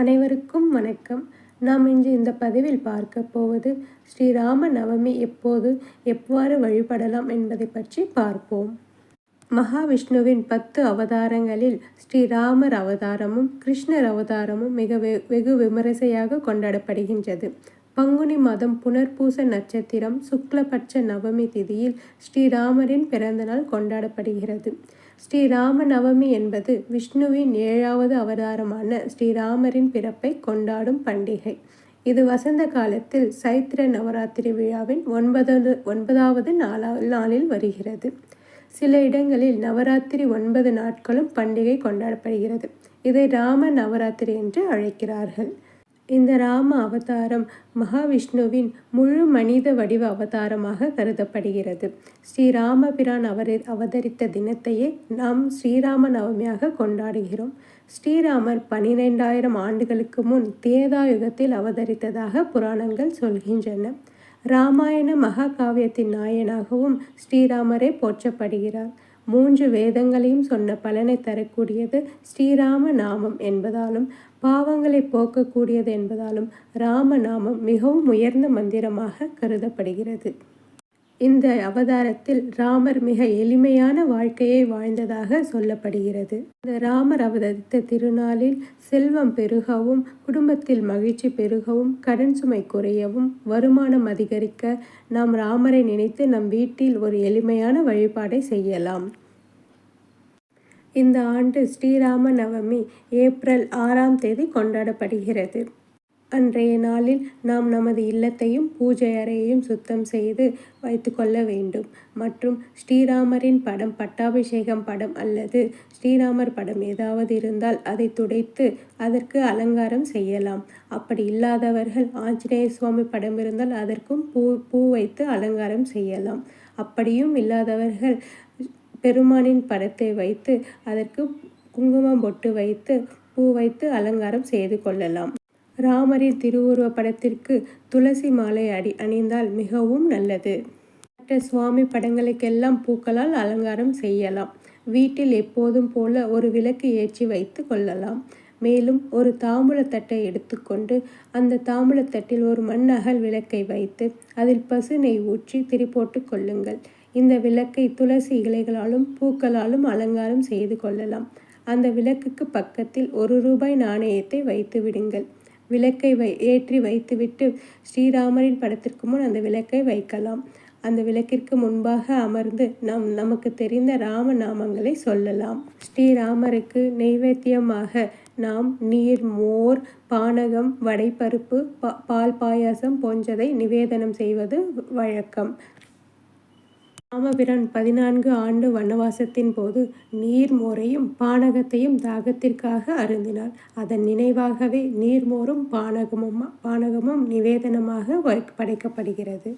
அனைவருக்கும் வணக்கம். நாம் இன்று இந்த பதிவில் பார்க்க போவது ஸ்ரீராம நவமி எப்போது எவ்வாறு வழிபடலாம் என்பதை பற்றி பார்ப்போம். மகாவிஷ்ணுவின் பத்து அவதாரங்களில் ஸ்ரீராமர் அவதாரமும் கிருஷ்ணர் அவதாரமும் மிக வெகு விமரிசையாக கொண்டாடப்படுகின்றது. பங்குனி மாதம் புனர்பூச நட்சத்திரம் சுக்லபட்ச நவமி திதியில் ஸ்ரீராமரின் பிறந்தநாள் கொண்டாடப்படுகிறது. ஸ்ரீராம நவமி என்பது விஷ்ணுவின் ஏழாவது அவதாரமான ஸ்ரீராமரின் பிறப்பை கொண்டாடும் பண்டிகை. இது வசந்த காலத்தில் சைத்திர நவராத்திரி விழாவின் ஒன்பதாவது ஒன்பதாவது நாளா நாளில் வருகிறது. சில இடங்களில் நவராத்திரி ஒன்பது நாட்களும் பண்டிகை கொண்டாடப்படுகிறது. இதை ராம நவராத்திரி என்று அழைக்கிறார்கள். இந்த ராம அவதாரம் மகாவிஷ்ணுவின் முழு மனித வடிவ அவதாரமாக கருதப்படுகிறது. ஸ்ரீராமபிரான் அவரை அவதரித்த தினத்தையே நாம் ஸ்ரீராம நவமியாக கொண்டாடுகிறோம். ஸ்ரீராமர் பனிரெண்டாயிரம் ஆண்டுகளுக்கு முன் தேதாயுகத்தில் அவதரித்ததாக புராணங்கள் சொல்கின்றன. ராமாயண மகாகாவியத்தின் நாயனாகவும் ஸ்ரீராமரே போற்றப்படுகிறார். மூன்று வேதங்களையும் சொன்ன பலனை தரக்கூடியது ஸ்ரீராம நாமம் என்பதாலும் பாவங்களை போக்கக்கூடியது என்பதாலும் ராமநாமம் மிகவும் உயர்ந்த மந்திரமாக கருதப்படுகிறது. இந்த அவதாரத்தில் ராமர் மிக எளிமையான வாழ்க்கையை வாழ்ந்ததாக சொல்லப்படுகிறது. இந்த ராமர் அவதரித்த திருநாளில் செல்வம் பெருகவும் குடும்பத்தில் மகிழ்ச்சி பெருகவும் கடன் சுமை குறையவும் வருமானம் அதிகரிக்க நாம் ராமரை நினைத்து நம் வீட்டில் ஒரு எளிமையான வழிபாடை செய்யலாம். இந்த ஆண்டு ஸ்ரீராம நவமி ஏப்ரல் ஆறாம் தேதி கொண்டாடப்படுகிறது. அன்றைய நாளில் நாம் நமது இல்லத்தையும் பூஜை அறையையும் சுத்தம் செய்து வைத்து கொள்ள வேண்டும். மற்றும் ஸ்ரீராமரின் படம் பட்டாபிஷேகம் படம் அல்லது ஸ்ரீராமர் படம் ஏதாவது இருந்தால் அதை துடைத்து அதற்கு அலங்காரம் செய்யலாம். அப்படி இல்லாதவர்கள் ஆஞ்சநேய சுவாமி படம் இருந்தால் அதற்கும் பூ பூ வைத்து அலங்காரம் செய்யலாம். அப்படியும் இல்லாதவர்கள் பெருமானின் படத்தை வைத்து அதற்கு குங்குமம் பொட்டு வைத்து பூ வைத்து அலங்காரம் செய்து கொள்ளலாம். ராமரின் திருவுருவ படத்திற்கு துளசி மாலை அடி அணிந்தால் மிகவும் நல்லது. மற்ற சுவாமி படங்களுக்கெல்லாம் பூக்களால் அலங்காரம் செய்யலாம். வீட்டில் எப்போதும் போல ஒரு விளக்கு ஏற்றி வைத்து கொள்ளலாம். மேலும் ஒரு தாம்பூலத்தட்டை எடுத்துக்கொண்டு அந்த தாம்பூலத்தட்டில் ஒரு மண் அகல் விளக்கை வைத்து அதில் பசு நெய் ஊற்றி திரிபோட்டு கொள்ளுங்கள். இந்த விளக்கை துளசி இலைகளாலும் பூக்களாலும் அலங்காரம் செய்து கொள்ளலாம். அந்த விளக்குக்கு பக்கத்தில் ஒரு ரூபாய் நாணயத்தை வைத்து விடுங்கள். விளக்கை வை ஏற்றி வைத்துவிட்டு ஸ்ரீராமரின் படத்திற்கு முன் அந்த விளக்கை வைக்கலாம். அந்த விளக்கிற்கு முன்பாக அமர்ந்து நாம் நமக்கு தெரிந்த ராம நாமங்களை சொல்லலாம். ஸ்ரீராமருக்கு நெய்வேத்தியமாக நாம் நீர் மோர் பானகம் வடைப்பருப்பு பால் பாயாசம் போன்றதை நிவேதனம் செய்வது வழக்கம். ராமபிரான் பதினான்கு ஆண்டு வனவாசத்தின் போது நீர்மோரையும் பானகத்தையும் தாகத்திற்காக அருந்தினார். அதன் நினைவாகவே நீர்மோரும் பானகமும் பானகமும் நிவேதனமாக படைக்கப்படுகிறது.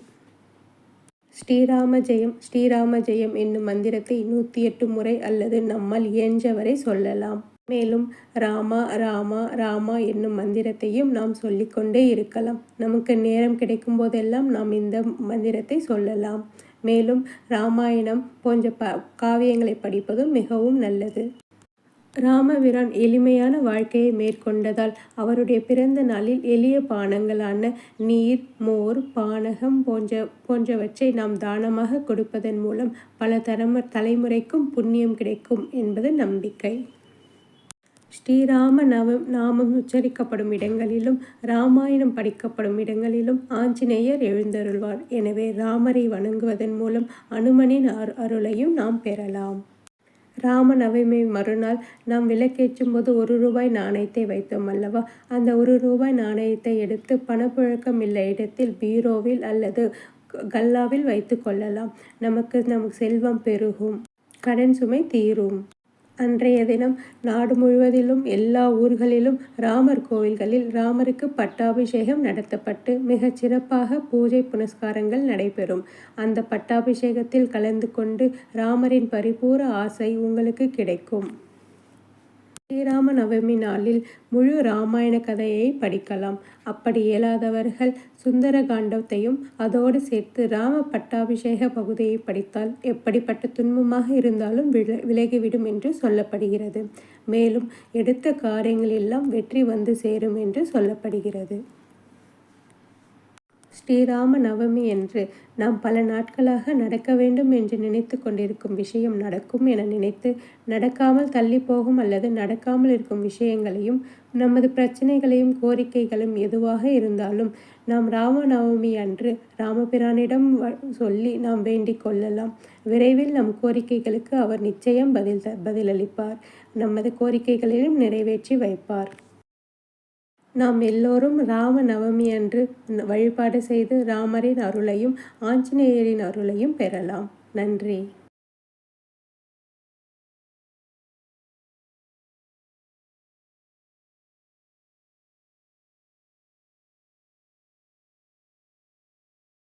ஸ்ரீராம ஜெயம் ஸ்ரீராம ஜெயம் என்னும் மந்திரத்தை நூற்றி எட்டு முறை அல்லது நம்மால் இயன்றவரை சொல்லலாம். மேலும் ராமா ராமா ராமா என்னும் மந்திரத்தையும் நாம் சொல்லிக்கொண்டே இருக்கலாம். நமக்கு நேரம் கிடைக்கும் போதெல்லாம் நாம் இந்த மந்திரத்தை சொல்லலாம். மேலும் ராமாயணம் போன்ற ப காவியங்களை படிப்பதும் மிகவும் நல்லது. ராமபிரான் எளிமையான வாழ்க்கையை மேற்கொண்டதால் அவருடைய பிறந்த நாளில் எளிய பானங்களான நீர் மோர் பானகம் போன்ற போன்றவற்றை நாம் தானமாக கொடுப்பதன் மூலம் பல தரம தலைமுறைக்கும் புண்ணியம் கிடைக்கும் என்பது நம்பிக்கை. ஸ்ரீராம நவ நாமம் உச்சரிக்கப்படும் இடங்களிலும் ராமாயணம் படிக்கப்படும் இடங்களிலும் ஆஞ்சநேயர் எழுந்தருள்வார். எனவே ராமரை வணங்குவதன் மூலம் அனுமனின் அருளையும் நாம் பெறலாம். ராம நவமி மறுநாள் நாம் விளக்கேற்றும் போது ஒரு ரூபாய் நாணயத்தை வைத்தோம் அல்லவா? அந்த ஒரு ரூபாய் நாணயத்தை எடுத்து பணப்புழக்கம் இல்லை இடத்தில் பீரோவில் அல்லது கல்லாவில் வைத்து கொள்ளலாம். நமக்கு நமக்கு செல்வம் பெருகும். கடன் சுமை தீரும். அன்றைய தினம் நாடு முழுவதிலும் எல்லா ஊர்களிலும் ராமர் கோவில்களில் ராமருக்கு பட்டாபிஷேகம் நடத்தப்பட்டு மிகச் சிறப்பாக பூஜை புனஸ்காரங்கள் நடைபெறும். அந்த பட்டாபிஷேகத்தில் கலந்து கொண்டு ராமரின் பரிபூர ஆசை உங்களுக்கு கிடைக்கும். ஸ்ரீராம நவமி நாளில் முழு ராமாயண கதையை படிக்கலாம். அப்படி இயலாதவர்கள் சுந்தர காண்டத்தையும் அதோடு சேர்த்து ராம பட்டாபிஷேக பகுதியை படித்தால் எப்படிப்பட்ட துன்பமாக இருந்தாலும் வில விலகிவிடும் என்று சொல்லப்படுகிறது. மேலும் எடுத்த காரியங்களெல்லாம் வெற்றி வந்து சேரும் என்று சொல்லப்படுகிறது. ஸ்ரீராம நவமி என்று நாம் பல நாட்களாக நடக்க வேண்டும் என்று நினைத்து கொண்டிருக்கும் விஷயம் நடக்கும் என நினைத்து நடக்காமல் தள்ளி போகும் அல்லது நடக்காமல் இருக்கும் விஷயங்களையும் நமது பிரச்சனைகளையும் கோரிக்கைகளும் எதுவாக இருந்தாலும் நாம் ராமநவமி அன்று ராமபிரானிடம் சொல்லி நாம் வேண்டிக் கொள்ளலாம். விரைவில் நம் கோரிக்கைகளுக்கு அவர் நிச்சயம் பதில் பதிலளிப்பார். நமது கோரிக்கைகளிலும் நிறைவேற்றி வைப்பார். நாம் எல்லோரும் ராம நவமி அன்று வழிபாடு செய்து ராமரின் அருளையும் ஆஞ்சநேயரின் அருளையும் பெறலாம். நன்றி.